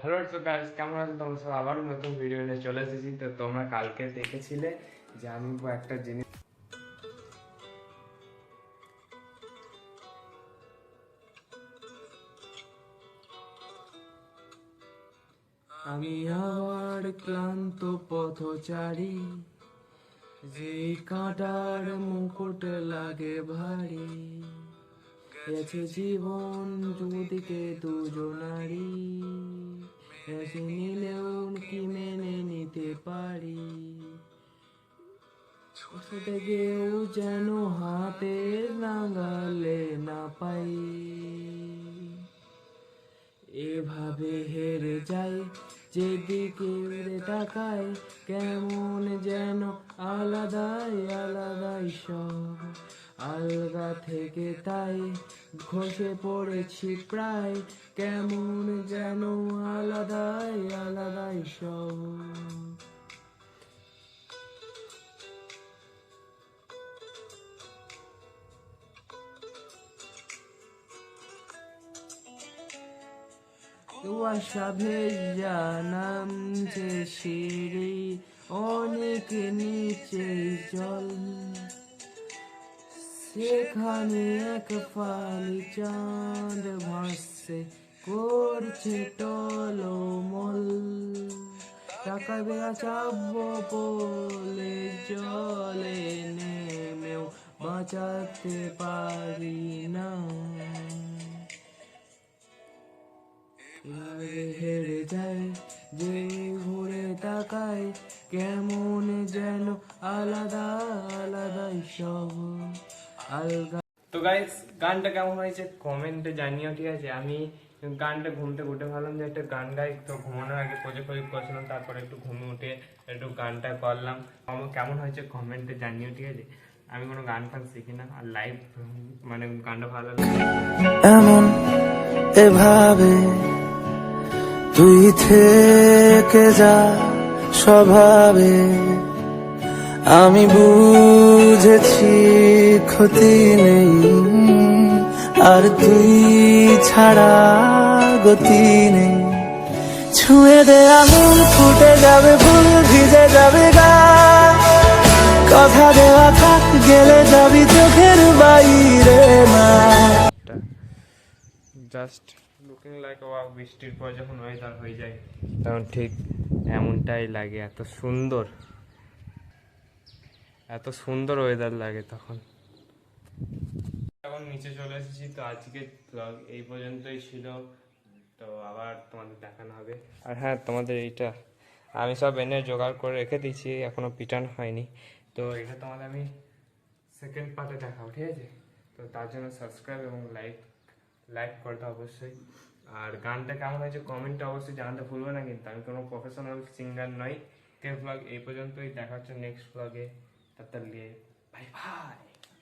Hello তো guys কেমন আছো? তোমরা সব আবার নতুন ভিডিও নিয়ে চলে এসেছি। তো তোমরা কালকে দেখেছিলে যে আমি একটা জিনিস আমি আবার ক্লান্ত পথচারী, যে কাঁটার মুকুট লাগে ভারী। গেছে জীবন দুদিকে দুজনারি গেছে নিলেও কি মেনে নিতে পারি। গেও যেন হাতে নাগালে না পাই। এভাবে হেরে যাই, যেদিকে তাকায় কেমন যেন আলাদাই আলাদাই সব। আলগা থেকে তাই ঘষে পড়েছি প্রায়। কেমন যেন আলাদাই আলাদাই সব। কুয়াশা ভেজা নামছে সিঁড়ি, অনেক নিচে জল। সেখানে এক ফালি চাঁদ ভাসছে, করছে টলমল। টাকা বেড়া চাপবো বলে জলে নেমেও বাঁচাতে পারি না। হেরে যায় যে ঘুরে তাকায়, কেমন যেন আলাদা আলাদাই সব। তো গাইস গানটা কেমন হয়েছে? কমেন্টে জানিও ঠিক আছে? আমি গানটা ঘুমতে উঠে ভাবলাম যে একটা গান গাই তো ঘুমানোর আগে প্রজেক্ট প্রজেক্ট করছিলাম তারপরে একটু ঘুমে উঠে একটু গানটা করলাম। আমার কেমন হয়েছে? কমেন্টে জানিও ঠিক আছে? আমি কোনো গান ফান শিখি না আর লাইভ মানে গানটা ভালো লাগে। এমন এভাবে তুই থেকে যা স্বভাবে। আমি বুঝেছি ক্ষতি নেই। আর তুই ছাড়া গতি নেই। ছুঁয়ে দে আঙুল ফুটে যাবে ফুল, ভিজে যাবে গা। কথা দেওয়া থাক, গেলে যাবি চোখের বাইরে না জাস্ট লুকিং লাইক ওয়াও বৃষ্টির পর যখন ওয়েদার হয়ে যায়, তখন ঠিক এমনটাই লাগে, এত সুন্দর। এত সুন্দর ওয়েদার লাগে তখন। এখন নিচে চলে এসেছি। তো আজকে ব্লগ এই পর্যন্তই ছিল। তো আবার তোমাদের দেখানো হবে। আর হ্যাঁ তোমাদের এইটা আমি সব এনে জোগাড় করে রেখে দিয়েছি, এখনও পিটানো হয়নি। তো এটা তোমাদের আমি সেকেন্ড পার্টে দেখাবো, ঠিক আছে? তো তার জন্য সাবস্ক্রাইব এবং লাইক লাইক করতে অবশ্যই। আর গানটা কেমন হয়েছে কমেন্টটা অবশ্যই জানাতে ভুলবে না, কিন্তু আমি কোনো প্রফেশনাল সিঙ্গার নই। কে ব্লগ এই পর্যন্তই, দেখা হচ্ছে নেক্সট ব্লগে তার বাই বাই